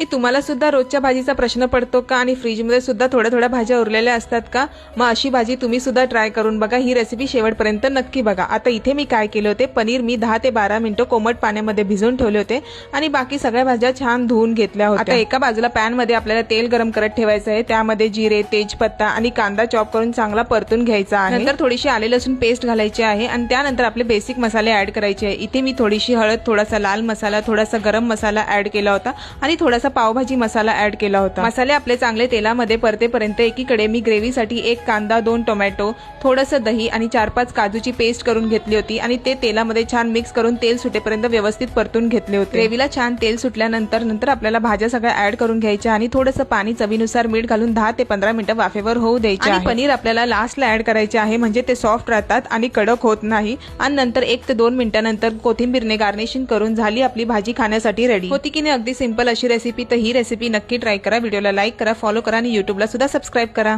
ए तुम्हाला सुद्धा रोजच्या भाजीचा प्रश्न पडतो का? आणि फ्रीजमध्ये सुद्धा थोड्या थोड्या भाज्या उरलेल्या असतात का? मग अशी भाजी तुम्ही सुद्धा ट्राय करून बघा. ही रेसिपी शेवटपर्यंत नक्की बघा. आता इथे मी काय केले होते? पनीर मी दहा ते बारा मिनिटं कोमट पाण्यामध्ये भिजवून ठेवले होते. आणि बाकी सगळ्या भाज्या छान धुवून घेतल्या होत्या. आता एका बाजूला पॅनमध्ये आपल्याला तेल गरम करत ठेवायचं आहे. त्यामध्ये जिरे तेजपत्ता आणि कांदा चॉप करून चांगला परतून घ्यायचा आहे. नंतर थोडीशी आले लसूण पेस्ट घालायची आहे आणि त्यानंतर आपले बेसिक मसाले ऍड करायचे आहे. इथे मी थोडीशी हळद थोडासा लाल मसाला थोडासा गरम मसाला ऍड केला होता. आणि थोडासा पावभाजी मसाला ऍड केला होता. मसाले आपले चांगले तेलामध्ये परतेपर्यंत एकीकडे मी ग्रेव्हीसाठी एक कांदा दोन टोमॅटो थोडंसं दही आणि चार पाच काजूची पेस्ट करून घेतली होती आणि ते तेलामध्ये छान मिक्स करून तेल सुटेपर्यंत व्यवस्थित परतून घेतले होते. ग्रेव्हीला छान तेल सुटल्यानंतर नंतर आपल्याला भाज्या सगळ्या ऍड करून घ्यायच्या आणि थोडंसं पाणी चवीनुसार मीठ घालून दहा ते पंधरा मिनिटं वाफेवर होऊ द्यायचे आणि पनीर आपल्याला लास्टला ऍड करायचे आहे म्हणजे ते सॉफ्ट राहतात आणि कडक होत नाही. आणि नंतर एक ते दोन मिनिटानंतर कोथिंबीरने गार्निशिंग करून झाली आपली भाजी खाण्यासाठी रेडी होती की नाही अगदी सिंपल अशी रेसिपी तर ही रेसिपी नक्की ट्राय करा. व्हिडिओला लाईक करा फॉलो करा आणि युट्यूबला सुद्धा सबस्क्राईब करा.